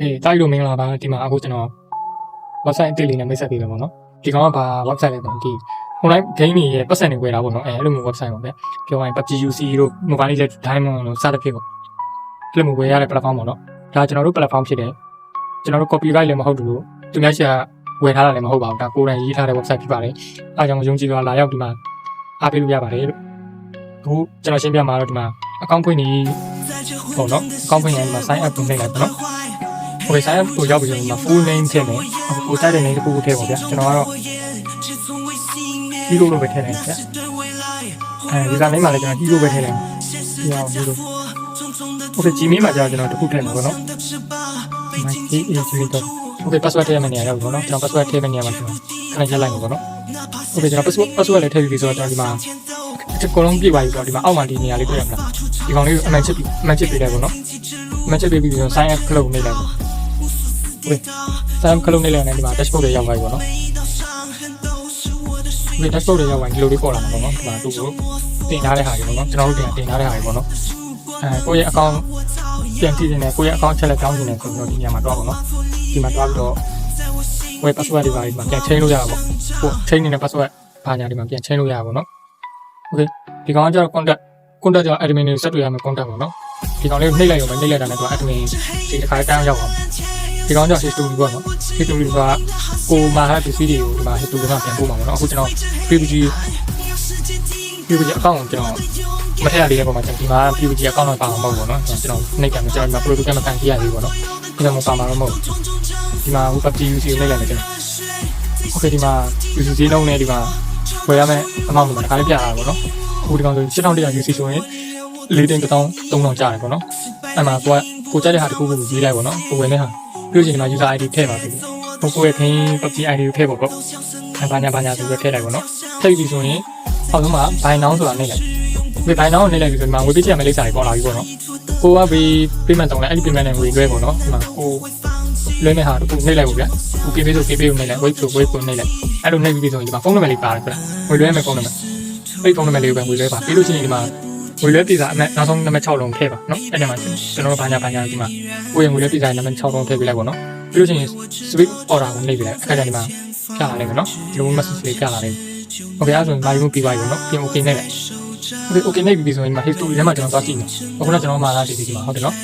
အေးတိုက်လို့မင်္ဂလာပါဒီမှာအခုကျွန်တော် website အသစ်လေးနဲ့မိတ်ဆက်ပေးမယ်ပေါ့နော်ဒီကောင်ကဘာ website လဲဆိုတော့ဒီ online game တွေရဲ့ပတ်စံတွေဝယ်တာပေါ့နော်အဲအဲ့လိုမျိုး website ပေါ့ဗျပြောရရင် PUBG UC တို့ Mobile Legends Diamond တို့စသဖြင့်ပေါ့အဲ့လိုမျိုးဝယ်ရတဲ့ platform ပေါ့နော်ဒါကျွန်တော်တို့ platform ဖြစ်တယ်ကျွန်တော်တို့ copyright လည်းမဟုတ်ဘူးလို့သူများရှာဝယ်ထားတာလည်းမဟုတ်ပါဘူးဒါကိုယ်တိုင်ရေးထားတဲ့ website ဖြစ်ပါတယ်အဲဒါကြောင့်ယုံကြည်စွာလာရောက်ဒီမှာအားပေးလို့ရပါတယ်လို့အခုကျွန်တော်ရှင်းပြမှာတော့ဒီမှာ account ဖွင့်နေ ပေါ့နော် account ဖွင့်ရင်ဒီမှာ sign up လုပ်လိုက်ပေါ့နော် Okay sign up ကိုရောက်ပြီဆိုရင်ဒီမှာ full name ထည့်မယ်အခုကိုတိုက်တဲ့ name တစ်ခုခုထည့်ပါဗျာကျွန်တော်ကတော့ဒီလိုလိုပဲထည့်လိုက်ဗျာအဲ user name မှာလည်းကျွန်တော်ဒီလိုပဲထည့်လိုက်ဒီအောင်ဒီလို Okay Gmail မှာကျတော့ကျွန်တော်တစ်ခုထည့်မှာပေါ့နော် my gmail. Okay password ထည့်ရမယ့်နေရာရောက်ပြီပေါ့နော်ကျွန်တော် password ထည့်မယ့်နေရာမှာကျွန်တော်ခဏရက်လိုက်မှာပေါ့နော် Okay ကျွန်တော် password password လည်းထည့်ပြီးပြီဆိုတော့ကျွန်တော်ဒီမှာ အကုန်လုံးပြည့်ပါပြီဆိုတော့ဒီမှာအောက်မှာဒီနေရာလေးပြရမလားဒီကောင်လေးကိုအမှန်ချစ်ပြီးအမှန်ချစ်ပေးလိုက်ပေါ့နော်အမှန်ချစ်ပေးပြီးဆိုတော့ sign up ခလုတ်နေလိုက်ပေါ့ Okay sign up ခလုတ်နေလိုက်နေဒီမှာ dashboard တွေရောက်သွားပြီပေါ့နော် Okay dashboard တွေရောက်သွားရင်ဒီလိုလေးပေါ်လာမှာပေါ့နော်ဒီမှာသူ့ကိုတင်ထားတဲ့ဟာတွေပေါ့နော်ကျွန်တော်တို့တင်တင်ထားတဲ့ဟာတွေပေါ့နော်အဲကိုယ့်ရဲ့ account ပြန်ကြည့်နေတယ်ကိုယ့်ရဲ့ account ချက်လက်ကြောင်းနေတယ်ဆိုတော့ဒီနေရာမှာတွားပါတော့ဒီမှာတွားပြီးတော့ကိုယ့်ရဲ့ password တွေပါဒီမှာပြန် change လို့ရတာပေါ့ကို change နေတဲ့ password ဘာညာဒီမှာပြန် change လို့ရတာပေါ့နော် okay ဒီကောင်ကကျတော့ contact contact ကျတော့ admin တွေဆက်တွေ့ရမယ် contact ပေါ့နော်ဒီကောင်လေးနှိပ်လိုက်ရုံပဲနှိပ်လိုက်တာနဲ့သူက admin ဒီတစ်ခါတန်းရောက်အောင်ဒီကောင်ကျတော့ history ပေါ့နော် history ကကိုမာဟာပစ္စည်းတွေကိုဒီမှာ history မှာပြန်ပို့မှာပေါ့နော်အခုကျွန်တော် PPG PPG အကောင့်ကိုကျွန်တော်မထက်ရလေးရဲ့ပုံမှာကျွန်တော်ဒီမှာ PPG အကောင့်တော့ပါအောင်မဟုတ်ဘူးနော်ကျွန်တော်နှိပ်ကံကျွန်တော်ဒီမှာ product မခံကြရသေးဘူးပေါ့နော်ဒီမှာမပါမှာတော့မဟုတ်ဘူးဒီမှာဟို PPG UC နှိပ်လိုက်တယ်ကျွန်တော် okay ဒီမှာ UC လုံးနဲ့ဒီမှာ ဝယ်ရမယ့်အမောင့်ဒီမှာတစ်ခါလေးပြရတာပေါ့နော်အခုဒီကောင်ဆို8100 UC ဆိုရင်၄တင်1000 3000ကျတယ်ပေါ့နော်အဲ့မှာကိုကကိုကြိုက်တဲ့ဟာတစ်ခုခုရေးလိုက်ပေါ့နော်ကိုဝင်တဲ့ဟာပြီးရင်ဒီမှာ user ID ထည့်ပါပြီဟိုကိုရဲ့ခင်း PUBG ID ကိုထည့်ပေါ့ပေါ့အဲဘာညာဘာညာဆိုပြီးထည့်လိုက်ပေါ့နော်ထည့်ပြီဆိုရင်အောက်ဆုံးမှာ buy now ဆိုတာနှိပ်လိုက်ဒီ buy now ကိုနှိပ်လိုက်ပြီဆိုဒီမှာဝေပေးချက်မဲ့လိပ်စာတွေပေါ်လာပြီပေါ့နော်ကိုကဘေး payment တောင်းလိုက်အဲ့ဒီ payment နဲ့ငွေလွှဲပေါ့နော်ဒီမှာကို လွှဲမဲ့ဟာတစ်ခုနှိပ်လိုက်ပေါ့ဗျာကို KB ဆို KB ကိုနှိပ်လိုက် wait ဆို wait ကိုနှိပ်လိုက်အဲ့လိုနှိပ်ပြီးပြီဆိုရင်ဒီမှာဖုန်းနံပါတ်လေးပါတယ်ဆိုတာငွေလွှဲမဲ့ဖုန်းနံပါတ်အဲ့ဒီဖုန်းနံပါတ်လေးကိုပဲငွေလွှဲပါပြီးလို့ရှိရင်ဒီမှာငွေလွှဲပြည်စာအမှတ်နောက်ဆုံးနံပါတ်6လုံးထည့်ပါနော်အဲ့ဒီမှာကျွန်တော်တို့ဘာညာဘာညာဒီမှာကိုယ့်ရဲ့ငွေလွှဲပြည်စာနံပါတ်6လုံးထည့်ပေးလိုက်ပေါ့နော်ပြီးလို့ရှိရင် switch order ကိုနှိပ်ပေးလိုက်အခါကျဒီမှာပြလာလိမ့်မယ်နော်ဒီလို message လေးပြလာလိမ့်မယ်โอเคအဲ့ဆိုရင်ဘာလို့ပြီးပါပြီပေါ့နော်ပြင် okay နဲ့လိုက် okay okay နှိပ်ပြီးဆိုရင်ဒီမှာ history ထဲမှာကျွန်တော်သွားကြည့်မယ်အခုတော့ကျွန်တော်မှာလာကြည့်ဒီမှာဟုတ်တယ်နော်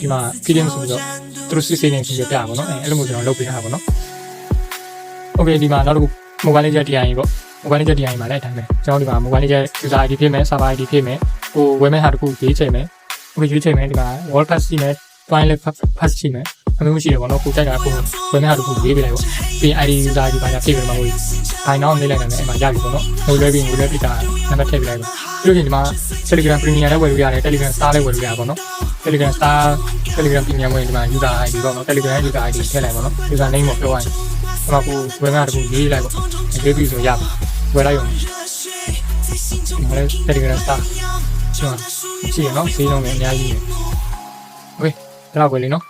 ဒီမှာ feeling ဆိုပြီးတော့ သူတို့စစ်စစ်နေပြီးပြပါပေါ့နော်အဲအဲ့လိုမျိုးကျွန်တော်လုပ်ပေးထားပါပေါ့နော် Okay ဒီမှာနောက်တစ်ခု mobile legend DIY ပေါ့ mobile legend DIY မှာလည်းအတိုင်းပဲကျွန်တော်ဒီမှာ mobile legend user ID ဖြစ်မယ် server ID ဖြစ်မယ်ဟိုဝယ်မဲ့ဟာတစ်ခုရေးချိန်မယ်ဟိုရွေးချိန်မယ်ဒီမှာ wall pass ရှိမယ် twine pass ရှိမယ်အမျိုးရှိတယ်ပေါ့နော်ကိုကြိုက်တာကိုဝယ်မဲ့ဟာတစ်ခုရေးပေးလိုက်ပေါ့ပြီး ID user ID ဘာညာဖြည့်ပေးမှာဟိုဘိုင်နောက်နေလိုက်တယ်အဲ့မှာရပြီပေါ့နော်ဟိုလွဲပြီးဟိုလွဲပြီးတာနံပါတ်ထည့်ပေးလိုက်ပါ ပြီးလို့ရှိရင်ဒီမှာ Telegram Premium လည်းဝယ်လို့ရတယ် Telegram Star လည်းဝယ်လို့ရပါပေါ့နော် Telegram Star Telegram Premium ဝယ်ဒီမှာ user ID ပေါ့နော် Telegram user ID ထည့်လိုက်ပါနော် user name ကိုပြောရရင်ဒီမှာကိုဝယ်မဲ့ဟာတစ်ခုရေးလိုက်ပေါ့ရေးပြီးဆိုရပါဝယ်လိုက်ရုံဒီမှာလည်း Telegram Star ကျွန်တော်ရှိရနော်ဈေးနှုန်းလည်းအများကြီးပဲ Okay ဒါတော့ပဲလေနော်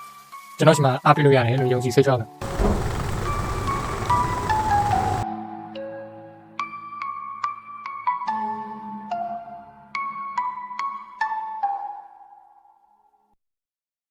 ကျွန်တော်ဒီမှာအားပေးလို့ရတယ်လို့ယုံကြည်စိတ်ချပါ